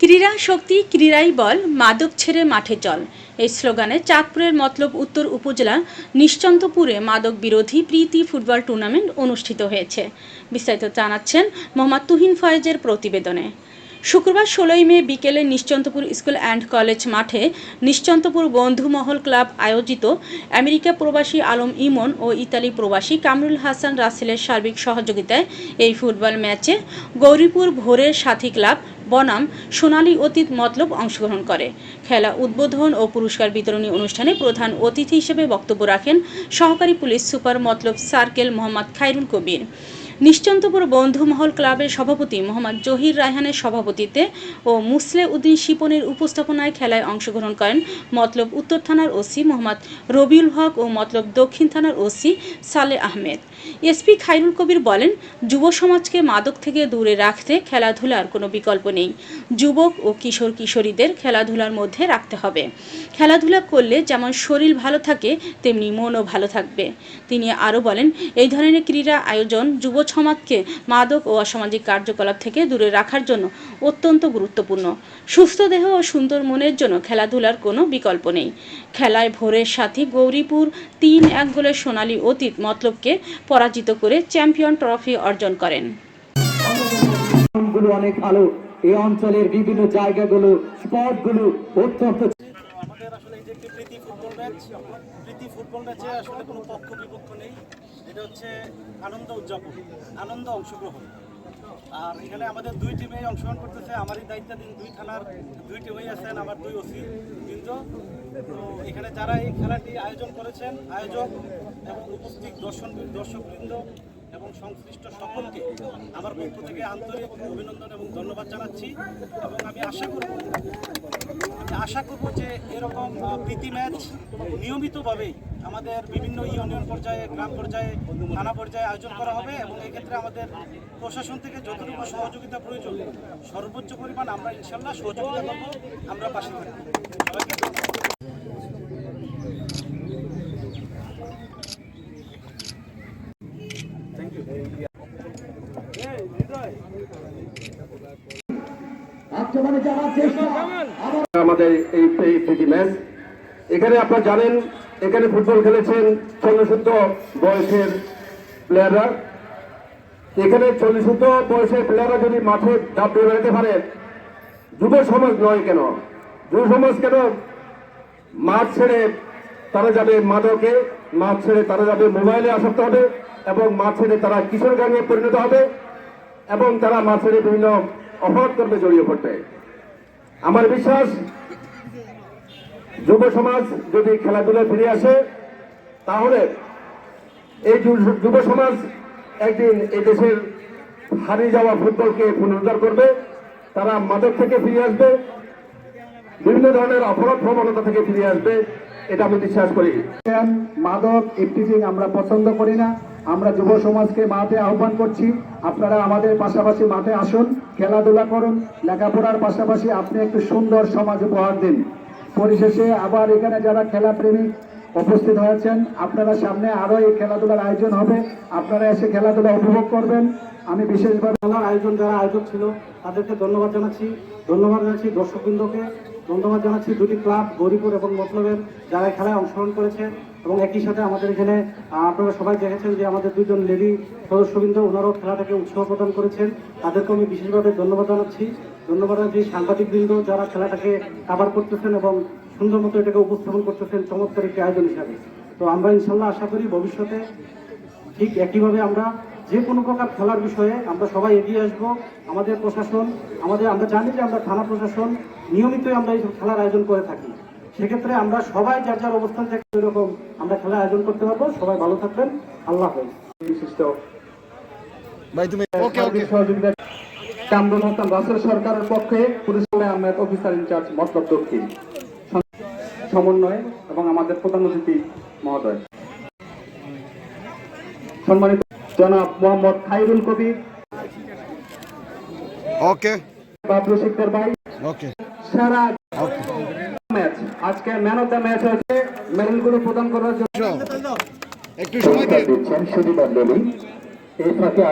ক্রীড়া শক্তি, ক্রীড়াই বল, মাদক ছেড়ে মাঠে চল। এই স্লোগানে চাঁদপুরের মতলব উত্তর উপজেলা নিশ্চন্তপুরে মাদক বিরোধী প্রীতি ফুটবল টুর্নামেন্ট অনুষ্ঠিত হয়েছে। বিস্তারিত জানাচ্ছেন মোহাম্মদ তুহিন ফয়েজের প্রতিবেদনে। শুক্রবার ষোলোই মে বিকেলে নিশ্চন্তপুর স্কুল অ্যান্ড কলেজ মাঠে নিশ্চন্তপুর বন্ধু মহল ক্লাব আয়োজিত আমেরিকা প্রবাসী আলম ইমন ও ইতালি প্রবাসী কামরুল হাসান রাসেলের সার্বিক সহযোগিতায় এই ফুটবল ম্যাচে গৌরীপুর ভোরের সাথী ক্লাব বনাম সোনালী অতীত মতলব অংশগ্রহণ করে। খেলা উদ্বোধন ও পুরস্কার বিতরণী অনুষ্ঠানে প্রধান অতিথি হিসেবে বক্তব্য রাখেন সহকারী police super Matlab circle Mohammad Khairul Kabir. Nishchintapur বন্ধু মহল ক্লাবের সভাপতি মোহাম্মদ জহির রায়হানের সভাপতিত্বে ও মুসলে উদ্দিন শিপনের উপস্থাপনায় খেলায় অংশগ্রহণ করেন মতলব উত্তর থানার ওসি মোহাম্মদ রবিউল হক ও মতলব দক্ষিণ থানার ওসি সালে আহমেদ। এসপি খাইরুল কবির বলেন, যুব সমাজকে মাদক থেকে দূরে রাখতে খেলাধুলার কোনো বিকল্প নেই। যুবক ও কিশোর কিশোরীদের খেলাধুলার মধ্যে রাখতে হবে। খেলাধুলা করলে যেমন শরীর ভালো থাকে, তেমনি মনও ভালো থাকবে। তিনি আরও বলেন, এই ধরনের ক্রীড়া আয়োজন যুব সমাজকে মাদক ও অসামাজিক কার্যকলাপ থেকে দূরে রাখার জন্য অত্যন্ত গুরুত্বপূর্ণ। সুস্থ দেহ ও সুন্দর মনের জন্য খেলাধুলার কোনো বিকল্প নেই। খেলায় ভোরের সাথে গৌরীপুর তিন এক গোলের সোনালী অতীত মতলবকে পরাজিত করে চ্যাম্পিয়ন ট্রফি অর্জন করেন। অনেক ভালো। এই অঞ্চলের বিভিন্ন জায়গাগুলো স্পটগুলো অত্যন্ত আমাদের আসলে এই যে একটি প্রীতি ফুটবল ম্যাচ প্রীতি ফুটবল ম্যাচে আসলে কোনো পক্ষ বিপক্ষ নেই। এটা হচ্ছে আনন্দ উদযাপন আনন্দ অংশগ্রহণ। আর এখানে আমাদের দুই টিমে অংশগ্রহণ করতেছে। আমারই দায়িত্বাধীন দুই থানার দুই টিমেই আছেন আমার দুই ওসি বৃন্দ। এখানে যারা এই খেলাটি আয়োজন করেছেন, আয়োজক এবং উপস্থিত দর্শন দর্শকবৃন্দ এবং সংশ্লিষ্ট সকলকে আমার পক্ষ থেকে আন্তরিক অভিনন্দন এবং ধন্যবাদ জানাচ্ছি। এবং আমি আশা করব আশা করব যে এরকম প্রীতি ম্যাচ নিয়মিতভাবেই আমাদের বিভিন্ন ইউনিয়ন পর্যায়ে, গ্রাম পর্যায়ে, থানা পর্যায়ে আয়োজন করা হবে এবং এক্ষেত্রে আমাদের প্রশাসন থেকে যতটুকু সহযোগিতা প্রয়োজন, সর্বোচ্চ পরিমাণ আমরা ইনশাল্লাহ সহযোগিতা করব। আমরা পাশে থাকব। সবাইকে আমাদের এই প্রীতি ম্যাচ। এখানে আপনারা জানেন, এখানে ফুটবল খেলেছেন চল্লিশুদ্ধ বয়সের প্লেয়াররা এখানে চল্লিশুদ্ধ বয়সের প্লেয়াররা যদি মাঠে দাপিয়ে বেড়াতে পারে, যুব সমাজ নয় কেন? যুব সমাজ কেন? মাঠ ছেড়ে তারা যাবে মাদকে, মাঠ ছেড়ে তারা যাবে মোবাইলে আসক্ত হবে এবং মাঠ ছেড়ে তারা কিশোর গাঙে পরিণত হবে এবং তারা মাঠ ছেড়ে বিভিন্ন অপরাধ কর্মে জড়িয়ে পড়বে আমার বিশ্বাস, যুব সমাজ যদি খেলাধুলায় ফিরে আসে, তাহলে এই যুব সমাজ একদিন এই দেশের হারিয়ে যাওয়া ফুটবলকে পুনরুদ্ধার করবে। তারা মাদক থেকে ফিরে আসবে, বিভিন্ন ধরনের অপরাধ প্রবণতা থেকে ফিরে আসবে, এটা আমি বিশ্বাস করি। মাদক ইফটিজিং আমরা পছন্দ করি না। আমরা যুব সমাজকে মাঠে আহ্বান করছি। আপনারা আমাদের পাশাপাশি মাঠে আসুন, খেলাধুলা করুন। লেখাপড়ার পাশাপাশি আপনি একটু সুন্দর সমাজ উপহার দিন। পরিশেষে আবার এখানে যারা খেলা প্রেমিক উপস্থিত হয়েছেন, আপনারা সামনে আরও এই খেলাধুলার আয়োজন হবে। আপনারা এসে খেলাধুলা উপভোগ করবেন। আমি বিশেষভাবে খেলার আয়োজন যারা আয়োজক ছিল, তাদেরকে ধন্যবাদ জানাচ্ছি। ধন্যবাদ জানাচ্ছি দর্শকবৃন্দকে। ধন্যবাদ জানাচ্ছি দুটি ক্লাব, গরিপুর এবং মতলবের, যারা খেলায় অংশগ্রহণ করেছেন এবং একই সাথে আমাদের এখানে আপনারা সবাই দেখেছেন যে আমাদের দুজন লেডি সদস্যবৃন্দ, ওনারাও খেলাটাকে উৎসাহ প্রদান করেছেন। তাদেরকে আমি বিশেষভাবে ধন্যবাদ জানাচ্ছি। ধন্যবাদ জানাচ্ছি সাংবাদিকবৃন্দ যারা খেলাটাকে কাভার করতেছেন এবং সুন্দর মতো এটাকে উপস্থাপন করতেছেন চমৎকার একটি আয়োজন হিসাবে। তো আমরা ইনশাল্লাহ আশা করি ভবিষ্যতে ঠিক একইভাবে আমরা যে কোনো প্রকার খেলার বিষয়ে আমরা সবাই এগিয়ে আসব। আমাদের প্রশাসন, আমাদের, আমরা জানি যে আমরা থানা প্রশাসন, নিয়মিতই আমরা এই খেলার আয়োজন করে থাকি। সেক্ষেত্রে আমরা সবাই যার যার অবস্থান থেকে এরকম আমরা খেলার আয়োজন করতে পারব সবাই ভালো থাকবেন। আল্লাহ হাফেজ। বিশিষ্ট সার্বিক সহযোগিতা কামরুল হাসান রাসেল সরকারের পক্ষে police Ahmed officer in charge Matlab Dakshin. সমন্বয় এবং আমাদের প্রধান অতিথি মহোদয়। সম্মানিত জনাব মোহাম্মদ খাইরুল কবির। ওকে। বাবলু শিকদার ভাই। ওকে। সারা ম্যাচ আজকে ম্যান অফ দ্য ম্যাচ হয়েছে মেডেলগুলো প্রদান করার জন্য। একটু সময় দিচ্ছেন সুদীপ আন্দোলন এই ফাঁকে